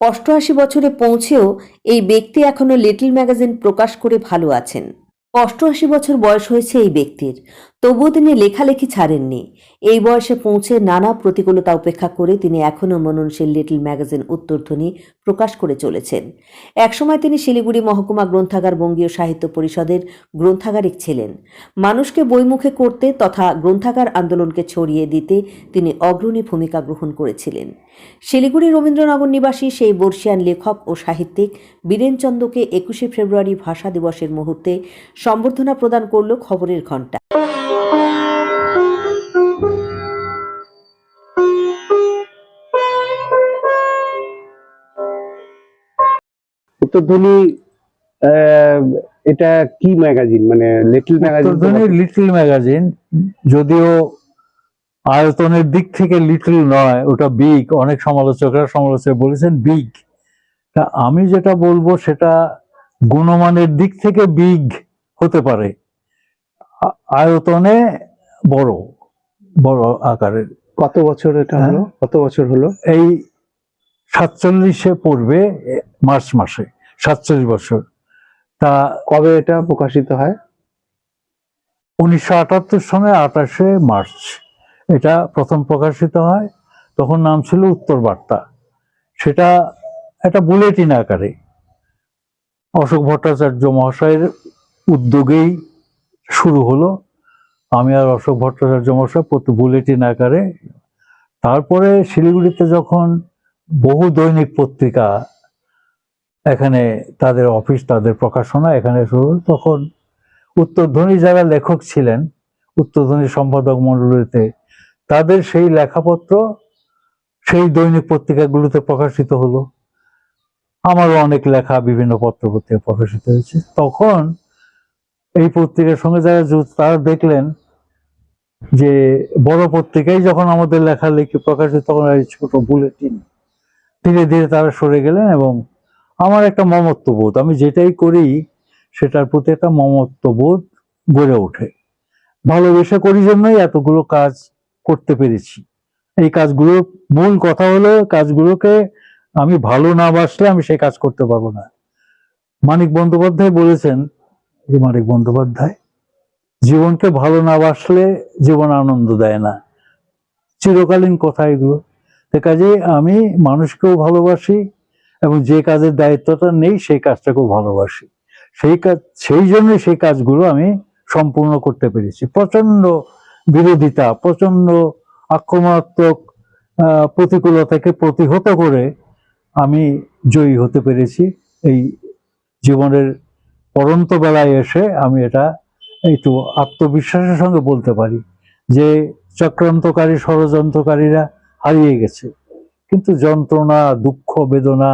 অষ্টআশি বছরে পৌঁছেও এই ব্যক্তি এখনও লিটল ম্যাগাজিন প্রকাশ করে ভালো আছেন। অষ্টআশি বছর বয়স হয়েছে এই ব্যক্তির। তবুও তিনি লেখালেখি ছাড়েননি। এই বয়সে পৌঁছে নানা প্রতিকূলতা উপেক্ষা করে তিনি এখনও মননশীল লিটল ম্যাগাজিন উত্তরধ্বনি প্রকাশ করে চলেছেন। একসময় তিনি শিলিগুড়ি মহকুমা গ্রন্থাগার বঙ্গীয় সাহিত্য পরিষদের গ্রন্থাগারিক ছিলেন। মানুষকে বইমুখে করতে তথা গ্রন্থাগার আন্দোলনকে ছড়িয়ে দিতে তিনি অগ্রণী ভূমিকা গ্রহণ করেছিলেন। শিলিগুড়ি রবীন্দ্রনগর নিবাসী সেই বর্ষিয়ান লেখক ও সাহিত্যিক বীরেনচন্দ্রকে একুশে ফেব্রুয়ারি ভাষা দিবসের মুহূর্তে সম্বর্ধনা প্রদান করল খবরের ঘণ্টা। উত্তরধ্বনি আহ, এটা কি ম্যাগাজিন? মানে little magazine Uttardhwani little magazine যদিও আয়তনের দিক থেকে লিটল নয় ওটা বিগ। অনেক সমালোচকরা সমালোচক বলেছেন বিগ। তা আমি যেটা বলব সেটা গুণমানের দিক থেকে বিগ। হতে পারে। আয়তনে বড় বড় আকারের। কত বছর এটা হ্যাঁ। হলো? কত বছর হলো? এই সাতচল্লিশে পড়বে মার্চ মাসে সাতচল্লিশ বছর। তা কবে এটা প্রকাশিত হয়? উনিশশো আটাত্তর সনে আঠাশে মার্চ। এটা প্রথম প্রকাশিত হয় তখন নাম ছিল উত্তর বার্তা সেটা একটা বুলেটিন আকারে। অশোক ভট্টাচার্য মহাশয়ের উদ্যোগেই শুরু হলো। আমি আর অশোক ভট্টাচার্য মহাশয় প্রতি বুলেটিন আকারে। তারপরে শিলিগুড়িতে যখন বহু দৈনিক পত্রিকা এখানে তাদের অফিস, তাদের প্রকাশনা এখানে শুরু তখন উত্তরধ্বনি যারা লেখক ছিলেন উত্তরধ্বনি সম্পাদক মণ্ডলীতে, তাদের সেই লেখাপত্র, সেই দৈনিক পত্রিকাগুলোতে প্রকাশিত হলো। আমারও অনেক লেখা বিভিন্ন পত্র পত্রিকা প্রকাশিত হয়েছে। তখন এই পত্রিকার সঙ্গে যারা তারা দেখলেন যে বড় পত্রিকায় যখন আমাদের লেখালেখি প্রকাশিত তখন এই ছোট বুলেটিন ধীরে ধীরে তারা সরে গেলেন এবং আমার একটা মমত্ববোধ, আমি যেটাই করি সেটার প্রতি একটা মমত্ববোধ গড়ে ওঠে। ভালোবেসে করি জন্যই এতগুলো কাজ করতে পেরেছি। এই কাজগুলোর মূল কথা হলো কাজগুলোকে আমি ভালো না বাসলে আমি সেই কাজ করতে পারব না। মানিক বন্দ্যোপাধ্যায় বলেছেন মানিক বন্দ্যোপাধ্যায়। জীবনকে ভালো না বাসলে জীবন আনন্দ দেয় না। চিরকালীন কথা এগুলো। তো কাজে আমি মানুষকেও ভালোবাসি এবং যে কাজের দায়িত্বটা নেই সেই কাজটাকেও ভালোবাসি। সেই কাজ, সেই জন্য সেই কাজগুলো আমি সম্পূর্ণ করতে পেরেছি। প্রচণ্ড বিরোধিতা প্রচণ্ড আক্রমণাত্মক প্রতিকূলতাকে প্রতিহত করে আমি জয়ী হতে পেরেছি এই জীবনের পরন্ত বেলায় এসে আমি এটা একটু আত্মবিশ্বাসের সঙ্গে বলতে পারি যে চক্রান্তকারী, ষড়যন্ত্রকারীরা হারিয়ে গেছে। কিন্তু যন্ত্রণা, দুঃখ, বেদনা,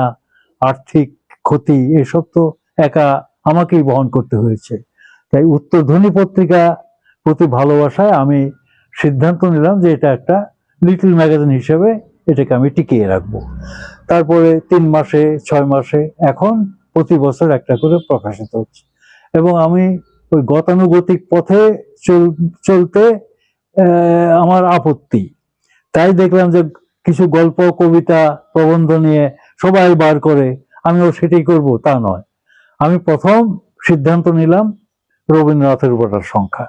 আর্থিক ক্ষতি, এসব তো একা আমাকেই বহন করতে হয়েছে। তাই উত্তরধ্বনি পত্রিকা প্রতি ভালোবাসায় আমি সিদ্ধান্ত নিলাম যে এটা একটা লিটল ম্যাগাজিন হিসেবে এটাকে আমি টিকিয়ে রাখব। তারপরে তিন মাসে, ছয় মাসে, এখন প্রতি বছর একটা করে প্রকাশিত হচ্ছে। এবং আমি ওই গতানুগতিক পথে চল, চলতে আমার আপত্তি। তাই দেখলাম যে কিছু গল্প, কবিতা, প্রবন্ধ নিয়ে সবাই বার করে, আমিও সেটাই করব, তা নয়। আমি প্রথম সিদ্ধান্ত নিলাম রবীন্দ্রনাথের উপরটার সংখ্যা।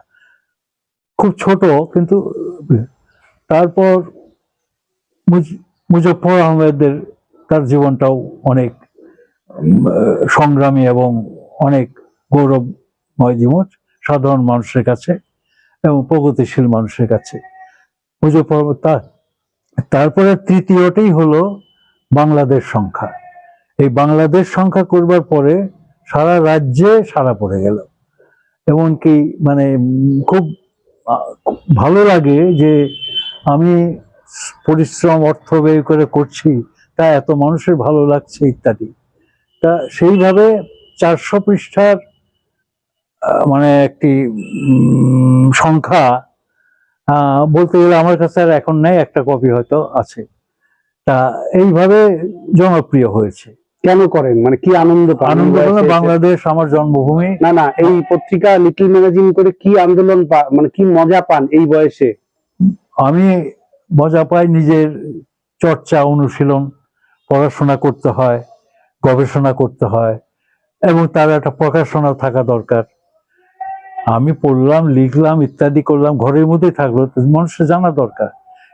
খুব ছোট, কিন্তু তারপর মুজ- মুজফ্ফর আহমেদের তার জীবনটাও অনেক সংগ্রামী এবং অনেক গৌরবময় জীবন সাধারণ মানুষের কাছে এবং প্রগতিশীল মানুষের কাছে। মুজফ্ফর আহমেদ তার, তারপরে তৃতীয়টাই হলো বাংলাদেশ সংখ্যা। এই বাংলাদেশ সংখ্যা করবার পরে সারা রাজ্যে সারা পড়ে গেল। এমনকি মানে খুব ভালো লাগে যে আমি পরিশ্রম, অর্থ ব্যয় করে করছি, তা এত মানুষের ভালো লাগছে ইত্যাদি। তা সেইভাবে চারশো পৃষ্ঠার মানে একটি সংখ্যা বলতে গেলে আমার কাছে আর এখন নেই একটা কপি হয়তো আছে। তা এইভাবে জনপ্রিয় হয়েছে। কেন করেন? মানে কি আনন্দ আনন্দ এসে? বাংলাদেশ আমার জন্মভূমি। না না এই পত্রিকা লিটল ম্যাগাজিন করে কি আন্দোলন মানে কি মজা পান এই বয়সে? আমি মজা পাই নিজের চর্চা অনুশীলন পড়াশোনা করতে হয়। গবেষণা করতে হয় এবং তার একটা প্রকাশনা থাকা দরকার। আমি পড়লাম, লিখলাম, ইত্যাদি করলাম, ঘরের মধ্যেই থাকল, মানুষের জানা দরকার।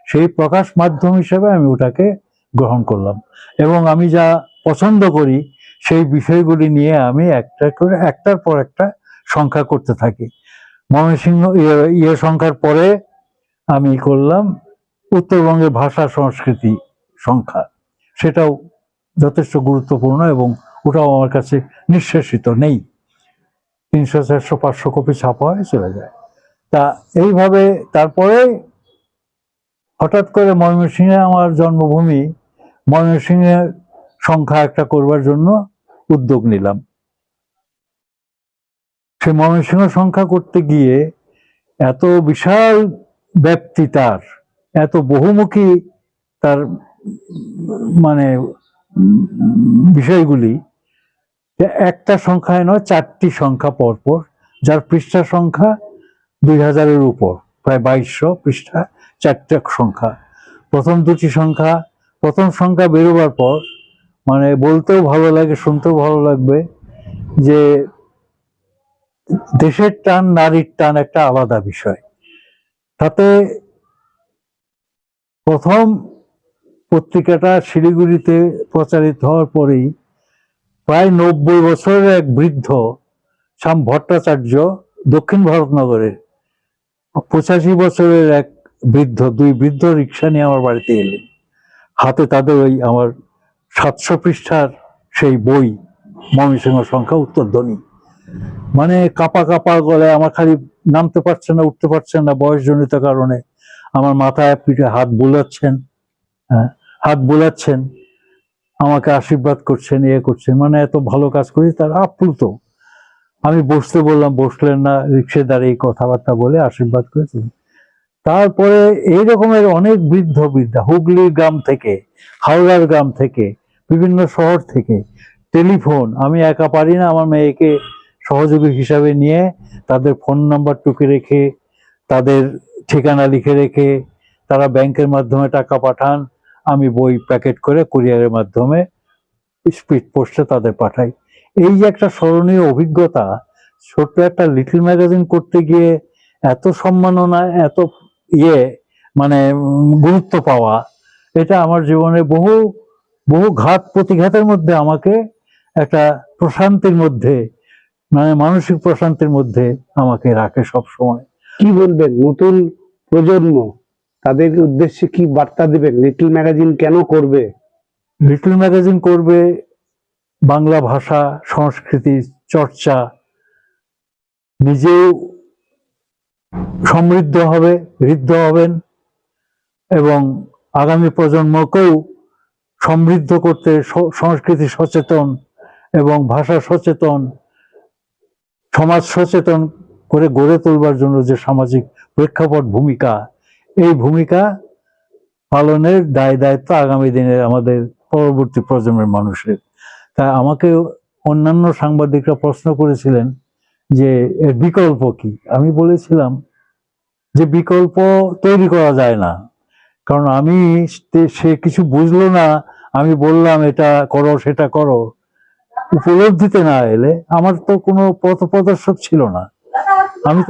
সেই প্রকাশ মাধ্যম হিসেবে আমি ওটাকে গ্রহণ করলাম। এবং আমি যা পছন্দ করি, সেই বিষয়গুলি নিয়ে আমি একটা করে একটার পর একটা সংখ্যা করতে থাকি। ময়মনসিংহ ইয়ে সংখ্যার পরে আমি করলাম উত্তরবঙ্গের ভাষা সংস্কৃতি সংখ্যা। সেটাও যথেষ্ট গুরুত্বপূর্ণ এবং ওটাও আমার কাছে নিঃশেষিত নেই। তিনশো, চারশো, পাঁচশো কপি ছাপা হয়ে চলে যায়। তা এইভাবে তারপরে হঠাৎ করে ময়মনসিংহে আমার জন্মভূমি, ময়মনসিংহে সংখ্যা একটা করবার জন্য উদ্যোগ নিলাম। সে ময়মনসিংহ সংখ্যা করতে গিয়ে এত বিশাল ব্যক্তি তার, এত বহুমুখী তার মানে বিষয়গুলি একটা সংখ্যায় নয়, চারটি সংখ্যা পরপর, যার পৃষ্ঠা সংখ্যা দুই হাজারের উপর, প্রায় বাইশশো পৃষ্ঠা, চারটে সংখ্যা। প্রথম দুটি সংখ্যা, প্রথম সংখ্যা বেরোবার পর মানে বলতেও ভালো লাগে, শুনতেও ভালো লাগবে যে দেশের টান, নারীর টান একটা আলাদা বিষয়। তাতে প্রথম পত্রিকাটা শিলিগুড়িতে প্রচারিত হওয়ার পরেই প্রায় নব্বই বছরের এক বৃদ্ধ, শ্যাম ভট্টাচার্য, দক্ষিণ ভারতনগরের পঁচাশি বছরের এক বৃদ্ধ, দুই বৃদ্ধ রিক্সা নিয়ে আমার বাড়িতে এলেন। হাতে তাদের ওই আমার সাতশো পৃষ্ঠার সেই বই, ময়মনসিংহ সংখ্যা উত্তরধ্বনি মানে কাপা কাপা গলে আমার খালি নামতে পারছে না, উঠতে পারছে না বয়সজনিত কারণে আমার মাথায় পিঠে হাত বুলাচ্ছেন হ্যাঁ। হাত বোলাচ্ছেন, আমাকে আশীর্বাদ করছেন ইয়ে করছেন। মানে এত ভালো কাজ করি তার আপ্লুত। আমি বসতে বললাম, বসলেন না রিক্সে দাঁড়িয়ে কথাবার্তা বলে আশীর্বাদ করেছেন। তারপরে এই রকমের অনেক বৃদ্ধ বৃদ্ধা, হুগলি গ্রাম থেকে, হাওড়ার গ্রাম থেকে, বিভিন্ন শহর থেকে, টেলিফোন, আমি একা পারি না, আমার মেয়েকে সহযোগী হিসাবে নিয়ে তাদের ফোন নাম্বার টুকে রেখে, তাদের ঠিকানা লিখে রেখে, তারা ব্যাংকের মাধ্যমে টাকা পাঠান আমি বই প্যাকেট করে কুরিয়ারের মাধ্যমে স্পিড পোস্টে তাদের পাঠাই। এই যে একটা স্মরণীয় অভিজ্ঞতা, ছোট্ট একটা লিটল ম্যাগাজিন করতে গিয়ে এত সম্মাননা, এত ইয়ে মানে গুরুত্ব পাওয়া, এটা আমার জীবনে বহু বহু ঘাত প্রতিঘাতের মধ্যে আমাকে একটা প্রশান্তির মধ্যে মানে মানসিক প্রশান্তির মধ্যে আমাকে রাখে সব সময় কি বলবেন? নতুন প্রজন্ম। তাদের উদ্দেশ্যে কি বার্তা দেবেন? লিটল ম্যাগাজিন কেন করবে? লিটল ম্যাগাজিন করবে বাংলা ভাষা, সংস্কৃতি, চর্চা। নিজেও সমৃদ্ধ হবে ঋদ্ধ হবেন এবং আগামী প্রজন্মকেও সমৃদ্ধ করতে সংস্কৃতি সচেতন এবং ভাষা সচেতন, সমাজ সচেতন করে গড়ে তোলবার জন্য যে সামাজিক প্রেক্ষাপট ভূমিকা এই ভূমিকা পালনের দায় দায়িত্ব আগামী দিনের আমাদের পরবর্তী প্রজন্মের মানুষের। তা আমাকে অন্যান্য সাংবাদিকরা প্রশ্ন করেছিলেন যে এর বিকল্প কি? আমি বলেছিলাম যে বিকল্প তৈরি করা যায় না। কারণ আমি সে- কিছু বুঝলো না, আমি বললাম এটা করো, সেটা করো। উপলব্ধিতে না এলে আমার তো কোনো পথ প্রদর্শক ছিল না। আমি